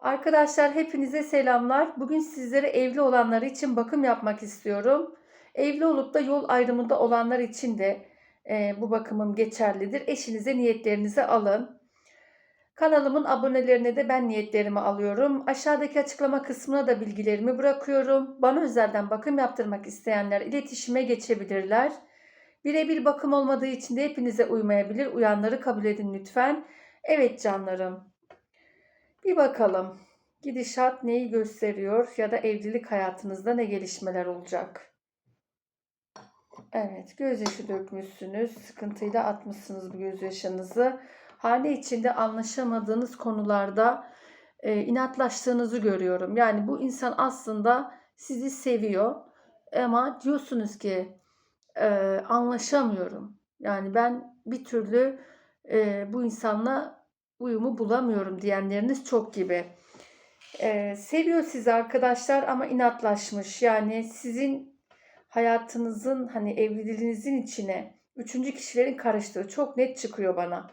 Arkadaşlar hepinize selamlar. Bugün sizlere evli olanlar için bakım yapmak istiyorum. Evli olup da yol ayrımında olanlar için de e, bu bakımım geçerlidir. Eşinize niyetlerinizi alın. Kanalımın abonelerine de ben niyetlerimi alıyorum. Aşağıdaki açıklama kısmına da bilgilerimi bırakıyorum. Bana özelden bakım yaptırmak isteyenler iletişime geçebilirler. Birebir bakım olmadığı için de hepinize uymayabilir. Uyanları kabul edin lütfen. Evet canlarım. Bir bakalım. Gidişat neyi gösteriyor ya da evlilik hayatınızda ne gelişmeler olacak? Evet, gözyaşı dökmüşsünüz. Sıkıntıyla atmışsınız bu gözyaşınızı. Hane içinde anlaşamadığınız konularda e, inatlaştığınızı görüyorum. Yani bu insan aslında sizi seviyor ama diyorsunuz ki e, anlaşamıyorum. Yani ben bir türlü e, bu insanla uyumu bulamıyorum diyenleriniz çok gibi. Ee, seviyor sizi arkadaşlar ama inatlaşmış. Yani sizin hayatınızın hani evliliğinizin içine üçüncü kişilerin karıştığı çok net çıkıyor bana.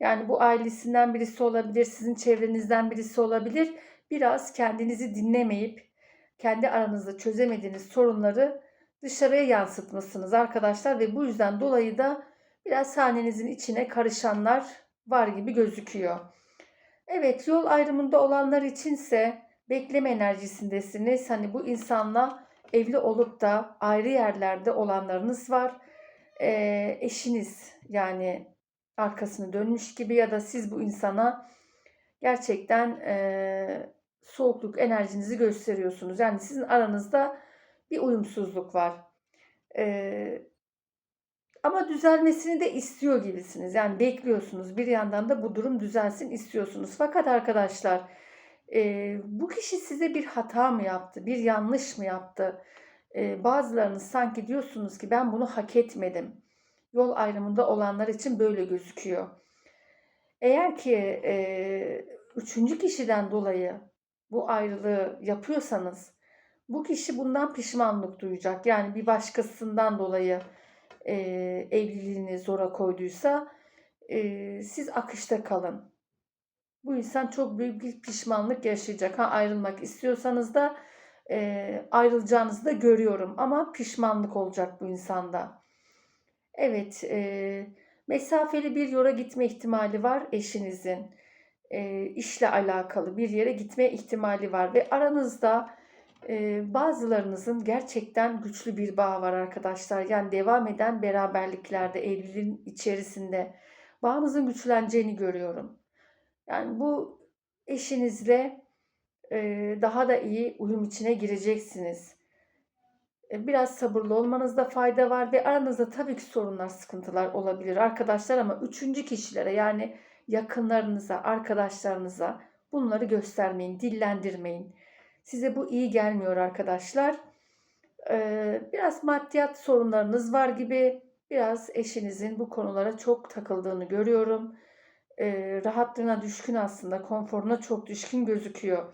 Yani bu ailesinden birisi olabilir, sizin çevrenizden birisi olabilir. Biraz kendinizi dinlemeyip kendi aranızda çözemediğiniz sorunları dışarıya yansıtmışsınız arkadaşlar ve bu yüzden dolayı da biraz sahnenizin içine karışanlar var gibi gözüküyor. Evet yol ayrımında olanlar içinse bekleme enerjisindesiniz. Hani bu insanla evli olup da ayrı yerlerde olanlarınız var. Ee, eşiniz yani arkasını dönmüş gibi ya da siz bu insana gerçekten e, soğukluk enerjinizi gösteriyorsunuz. Yani sizin aranızda bir uyumsuzluk var. Ee, ama düzelmesini de istiyor gibisiniz. Yani bekliyorsunuz. Bir yandan da bu durum düzelsin istiyorsunuz. Fakat arkadaşlar e, bu kişi size bir hata mı yaptı? Bir yanlış mı yaptı? E, bazılarınız sanki diyorsunuz ki ben bunu hak etmedim. Yol ayrımında olanlar için böyle gözüküyor. Eğer ki e, üçüncü kişiden dolayı bu ayrılığı yapıyorsanız bu kişi bundan pişmanlık duyacak. Yani bir başkasından dolayı e, evliliğini zora koyduysa e, siz akışta kalın. Bu insan çok büyük bir pişmanlık yaşayacak. Ha ayrılmak istiyorsanız da e, ayrılacağınızı da görüyorum ama pişmanlık olacak bu insanda. Evet, e, mesafeli bir yola gitme ihtimali var eşinizin. E, işle alakalı bir yere gitme ihtimali var ve aranızda bazılarınızın gerçekten güçlü bir bağ var arkadaşlar. Yani devam eden beraberliklerde, evliliğin içerisinde bağınızın güçleneceğini görüyorum. Yani bu eşinizle daha da iyi uyum içine gireceksiniz. E, biraz sabırlı olmanızda fayda var ve aranızda tabii ki sorunlar, sıkıntılar olabilir arkadaşlar ama üçüncü kişilere yani yakınlarınıza, arkadaşlarınıza bunları göstermeyin, dillendirmeyin. Size bu iyi gelmiyor arkadaşlar. Ee, biraz maddiyat sorunlarınız var gibi. Biraz eşinizin bu konulara çok takıldığını görüyorum. Ee, rahatlığına düşkün aslında, konforuna çok düşkün gözüküyor.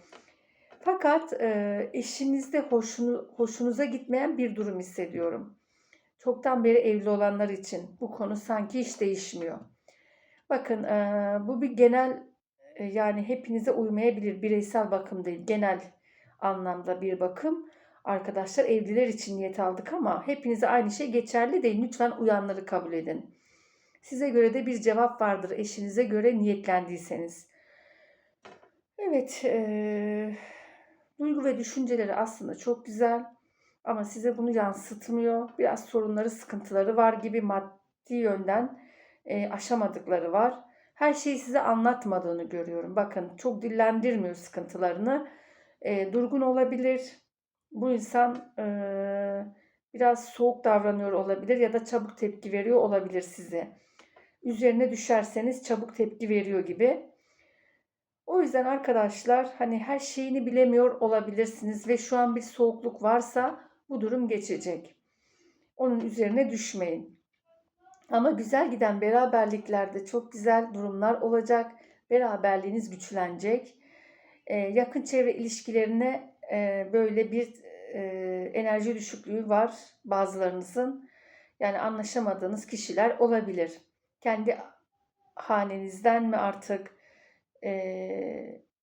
Fakat e, eşinizde hoşunu, hoşunuza gitmeyen bir durum hissediyorum. Çoktan beri evli olanlar için bu konu sanki hiç değişmiyor. Bakın e, bu bir genel e, yani hepinize uymayabilir bireysel bakım değil genel anlamda bir bakım. Arkadaşlar evliler için niyet aldık ama hepinize aynı şey geçerli değil. Lütfen uyanları kabul edin. Size göre de bir cevap vardır eşinize göre niyetlendiyseniz. Evet, e, duygu ve düşünceleri aslında çok güzel ama size bunu yansıtmıyor. Biraz sorunları, sıkıntıları var gibi maddi yönden e, aşamadıkları var. Her şeyi size anlatmadığını görüyorum. Bakın çok dillendirmiyor sıkıntılarını e, durgun olabilir. Bu insan e, biraz soğuk davranıyor olabilir ya da çabuk tepki veriyor olabilir size. Üzerine düşerseniz çabuk tepki veriyor gibi. O yüzden arkadaşlar hani her şeyini bilemiyor olabilirsiniz ve şu an bir soğukluk varsa bu durum geçecek. Onun üzerine düşmeyin. Ama güzel giden beraberliklerde çok güzel durumlar olacak. Beraberliğiniz güçlenecek yakın çevre ilişkilerine böyle bir enerji düşüklüğü var bazılarınızın. Yani anlaşamadığınız kişiler olabilir. Kendi hanenizden mi artık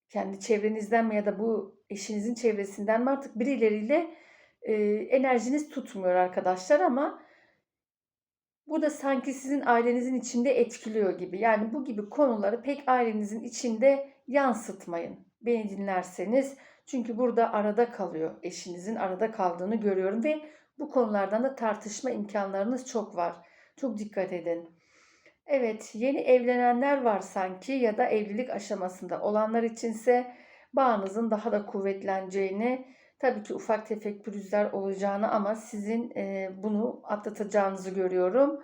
kendi çevrenizden mi ya da bu eşinizin çevresinden mi artık birileriyle enerjiniz tutmuyor arkadaşlar ama bu da sanki sizin ailenizin içinde etkiliyor gibi. Yani bu gibi konuları pek ailenizin içinde yansıtmayın. Beni dinlerseniz. Çünkü burada arada kalıyor. Eşinizin arada kaldığını görüyorum ve bu konulardan da tartışma imkanlarınız çok var. Çok dikkat edin. Evet, yeni evlenenler var sanki ya da evlilik aşamasında olanlar içinse bağınızın daha da kuvvetleneceğini, tabii ki ufak tefek pürüzler olacağını ama sizin e, bunu atlatacağınızı görüyorum.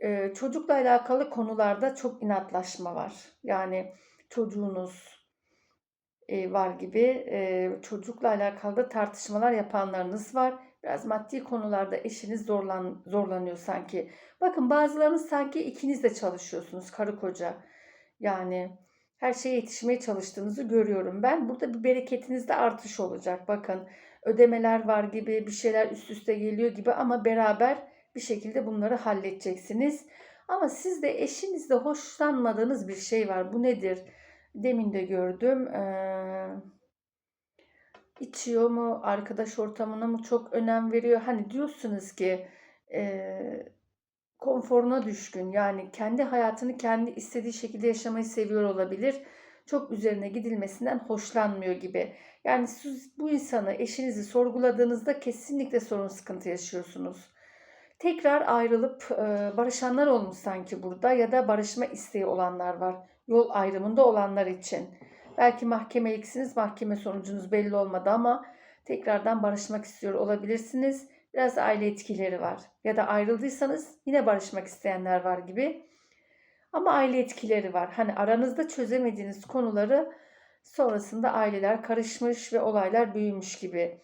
E, çocukla alakalı konularda çok inatlaşma var. Yani çocuğunuz var gibi e, çocukla alakalı da tartışmalar yapanlarınız var. Biraz maddi konularda eşiniz zorlan, zorlanıyor sanki. Bakın bazılarınız sanki ikiniz de çalışıyorsunuz karı koca. Yani her şeye yetişmeye çalıştığınızı görüyorum ben. Burada bir bereketinizde artış olacak. Bakın ödemeler var gibi bir şeyler üst üste geliyor gibi ama beraber bir şekilde bunları halledeceksiniz. Ama siz de eşinizde hoşlanmadığınız bir şey var. Bu nedir? Demin de gördüm. Ee, içiyor mu? Arkadaş ortamına mı çok önem veriyor? Hani diyorsunuz ki konforuna düşkün. Yani kendi hayatını kendi istediği şekilde yaşamayı seviyor olabilir. Çok üzerine gidilmesinden hoşlanmıyor gibi. Yani siz bu insanı, eşinizi sorguladığınızda kesinlikle sorun sıkıntı yaşıyorsunuz. Tekrar ayrılıp barışanlar olmuş sanki burada ya da barışma isteği olanlar var. Yol ayrımında olanlar için. Belki mahkemeliksiniz, mahkeme sonucunuz belli olmadı ama tekrardan barışmak istiyor olabilirsiniz. Biraz aile etkileri var. Ya da ayrıldıysanız yine barışmak isteyenler var gibi. Ama aile etkileri var. Hani aranızda çözemediğiniz konuları sonrasında aileler karışmış ve olaylar büyümüş gibi.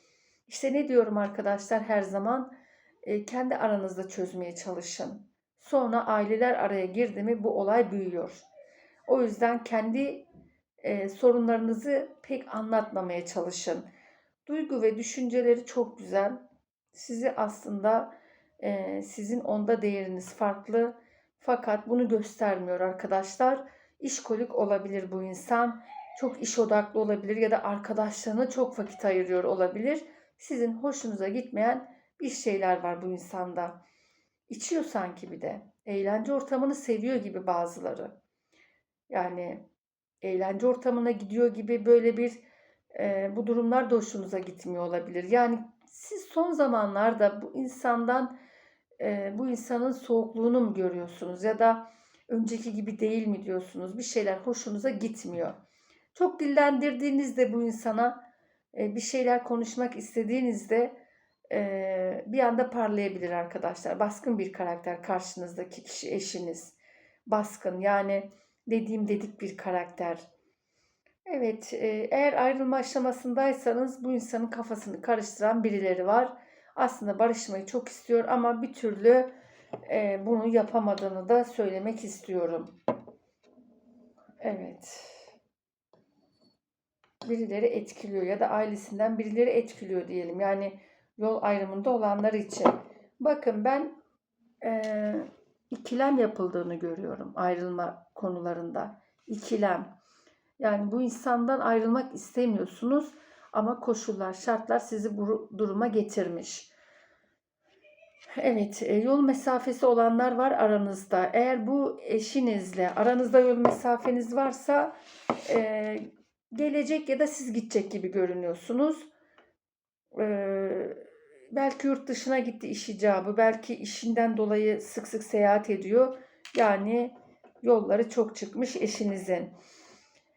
İşte ne diyorum arkadaşlar her zaman e, kendi aranızda çözmeye çalışın. Sonra aileler araya girdi mi bu olay büyüyor. O yüzden kendi e, sorunlarınızı pek anlatmamaya çalışın. Duygu ve düşünceleri çok güzel. Sizi aslında e, sizin onda değeriniz farklı. Fakat bunu göstermiyor arkadaşlar. İşkolik olabilir bu insan. Çok iş odaklı olabilir ya da arkadaşlarına çok vakit ayırıyor olabilir. Sizin hoşunuza gitmeyen bir şeyler var bu insanda. İçiyor sanki bir de. Eğlence ortamını seviyor gibi bazıları. Yani eğlence ortamına gidiyor gibi böyle bir e, bu durumlar da hoşunuza gitmiyor olabilir. Yani siz son zamanlarda bu insandan e, bu insanın soğukluğunu mu görüyorsunuz ya da önceki gibi değil mi diyorsunuz? Bir şeyler hoşunuza gitmiyor. Çok dillendirdiğinizde bu insana e, bir şeyler konuşmak istediğinizde e, bir anda parlayabilir arkadaşlar. Baskın bir karakter karşınızdaki kişi eşiniz. Baskın yani dediğim dedik bir karakter. Evet, e, eğer ayrılma aşamasındaysanız bu insanın kafasını karıştıran birileri var. Aslında barışmayı çok istiyor ama bir türlü e, bunu yapamadığını da söylemek istiyorum. Evet. Birileri etkiliyor ya da ailesinden birileri etkiliyor diyelim. Yani yol ayrımında olanlar için. Bakın ben e, ikilem yapıldığını görüyorum ayrılma konularında. İkilem. Yani bu insandan ayrılmak istemiyorsunuz ama koşullar, şartlar sizi bu duruma getirmiş. Evet, e, yol mesafesi olanlar var aranızda. Eğer bu eşinizle aranızda yol mesafeniz varsa e, gelecek ya da siz gidecek gibi görünüyorsunuz. E, belki yurt dışına gitti iş icabı, belki işinden dolayı sık sık seyahat ediyor. Yani yolları çok çıkmış eşinizin.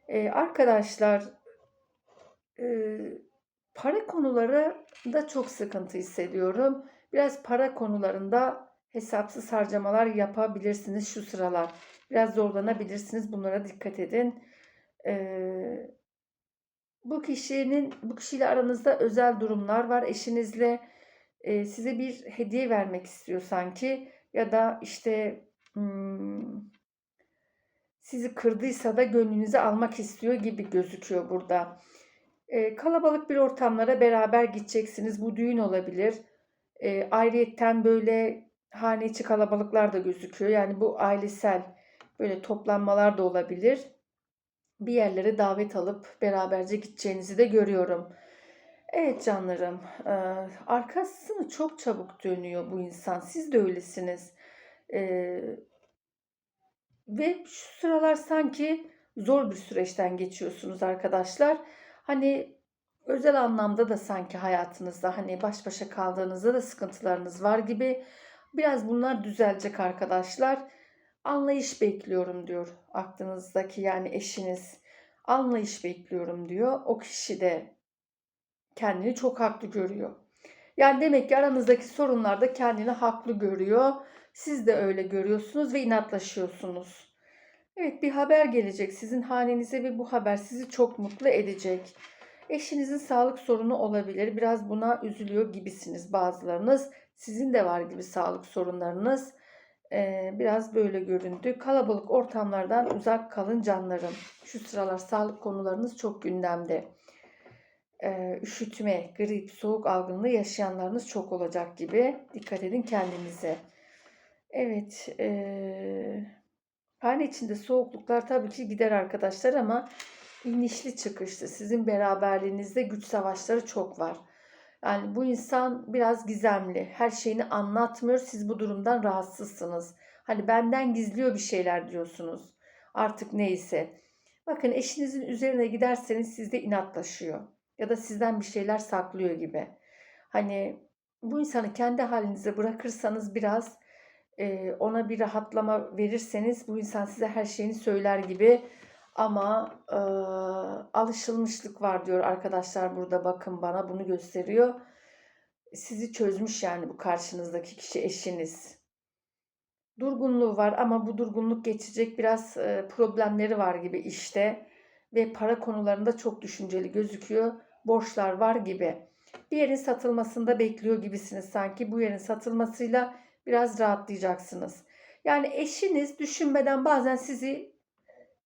Ee, arkadaşlar e, para konuları da çok sıkıntı hissediyorum. Biraz para konularında hesapsız harcamalar yapabilirsiniz şu sıralar. Biraz zorlanabilirsiniz. Bunlara dikkat edin. Ee, bu kişinin bu kişiyle aranızda özel durumlar var. Eşinizle size bir hediye vermek istiyor sanki ya da işte sizi kırdıysa da gönlünüzü almak istiyor gibi gözüküyor burada. Kalabalık bir ortamlara beraber gideceksiniz. Bu düğün olabilir. E, ayrıyetten böyle hane içi kalabalıklar da gözüküyor. Yani bu ailesel böyle toplanmalar da olabilir. bir yerlere davet alıp beraberce gideceğinizi de görüyorum. Evet canlarım, arkasını çok çabuk dönüyor bu insan. Siz de öylesiniz. Ve şu sıralar sanki zor bir süreçten geçiyorsunuz arkadaşlar. Hani özel anlamda da sanki hayatınızda hani baş başa kaldığınızda da sıkıntılarınız var gibi. Biraz bunlar düzelecek arkadaşlar. Anlayış bekliyorum diyor aklınızdaki yani eşiniz. Anlayış bekliyorum diyor. O kişi de kendini çok haklı görüyor. Yani demek ki aranızdaki sorunlarda kendini haklı görüyor. Siz de öyle görüyorsunuz ve inatlaşıyorsunuz. Evet bir haber gelecek sizin hanenize ve bu haber sizi çok mutlu edecek. Eşinizin sağlık sorunu olabilir. Biraz buna üzülüyor gibisiniz bazılarınız. Sizin de var gibi sağlık sorunlarınız. Ee, biraz böyle göründü. Kalabalık ortamlardan uzak kalın canlarım. Şu sıralar sağlık konularınız çok gündemde. Ee, üşütme, grip, soğuk algınlığı yaşayanlarınız çok olacak gibi. Dikkat edin kendinize. Evet. Ee, hane içinde soğukluklar tabii ki gider arkadaşlar ama inişli çıkışlı. Sizin beraberliğinizde güç savaşları çok var. Yani bu insan biraz gizemli. Her şeyini anlatmıyor. Siz bu durumdan rahatsızsınız. Hani benden gizliyor bir şeyler diyorsunuz. Artık neyse. Bakın eşinizin üzerine giderseniz sizde inatlaşıyor. Ya da sizden bir şeyler saklıyor gibi. Hani bu insanı kendi halinize bırakırsanız biraz e, ona bir rahatlama verirseniz bu insan size her şeyini söyler gibi ama e, alışılmışlık var diyor arkadaşlar burada bakın bana bunu gösteriyor. Sizi çözmüş yani bu karşınızdaki kişi eşiniz. Durgunluğu var ama bu durgunluk geçecek biraz e, problemleri var gibi işte ve para konularında çok düşünceli gözüküyor. Borçlar var gibi. Bir yerin satılmasında bekliyor gibisiniz sanki. Bu yerin satılmasıyla biraz rahatlayacaksınız. Yani eşiniz düşünmeden bazen sizi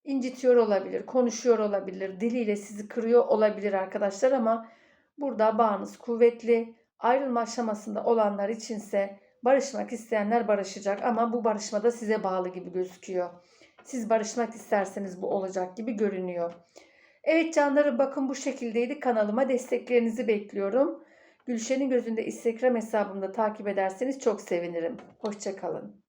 incitiyor olabilir, konuşuyor olabilir, diliyle sizi kırıyor olabilir arkadaşlar ama burada bağınız kuvvetli. Ayrılma aşamasında olanlar içinse barışmak isteyenler barışacak ama bu barışmada size bağlı gibi gözüküyor. Siz barışmak isterseniz bu olacak gibi görünüyor. Evet canlarım bakın bu şekildeydi. Kanalıma desteklerinizi bekliyorum. Gülşen'in gözünde Instagram hesabımda takip ederseniz çok sevinirim. Hoşçakalın.